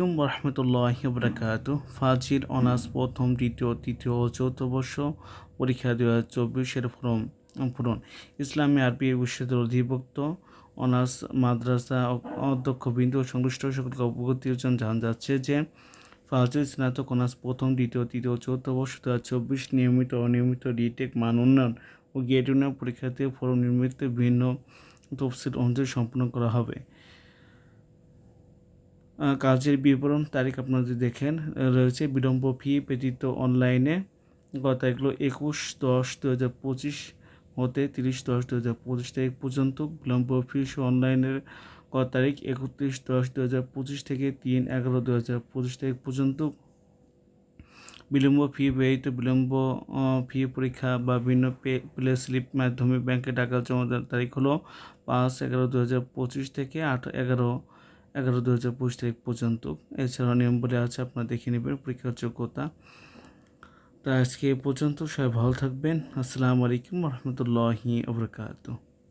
আলাইকুম রহমতুল্লাহ বরকাত ফাজির অনার্স প্রথম, দ্বিতীয়, তৃতীয় ও চতুর্থ বর্ষ পরীক্ষা দু হাজার চব্বিশের ফর্ম পূরণ। ইসলামী আরবি বিশ্ববিদ্যালয়ের অধিভুক্ত অনার্স মাদ্রাসা অধ্যক্ষ বিন্দু সংশ্লিষ্ট সকলকে অবগতি জন্য জানা যাচ্ছে যে ফাজিল স্নাতক অনার্স প্রথম, দ্বিতীয়, তৃতীয় ও বর্ষ দু হাজার চব্বিশ নিয়মিত, অনিয়মিত ডিটেক মান উন্নয়ন ও গেট উন্নয়ন পরীক্ষাতে ফর্ম নির্মিত ভিন্ন তফসিল অনুযায়ী সম্পন্ন করা হবে। কাজের বিবরণ তারিখ আপনারা যদি দেখেন রয়েছে বিলম্ব ফি ব্যতীত অনলাইনে গত তারিখগুলো একুশ দশ দু হাজার পঁচিশ হতে তিরিশ দশ দু হাজার পঁচিশ তারিখ পর্যন্ত। বিলম্ব ফি অনলাইনের গত তারিখ একত্রিশ দশ দু হাজার পঁচিশ থেকে তিন এগারো দু হাজার পঁচিশ তারিখ পর্যন্ত। বিলম্ব ফি ব্যয়িত বিলম্ব ফি পরীক্ষা বা ভিন্ন পে প্লে স্লিপ মাধ্যমে ব্যাংকে টাকা জমা দেওয়ার তারিখ হলো পাঁচ এগারো দু হাজার পঁচিশ থেকে আট এগারো এগারো দু হাজার পঁচিশ তারিখ পর্যন্ত। এছাড়াও নিয়ম বলে আছে, আপনারা দেখে নেবেন পরীক্ষার যোগ্যতা। তা আজকে এ পর্যন্ত সবাই ভালো থাকবেন। আসসালামু আলাইকুম রহমতুল্লাহি আবরকাত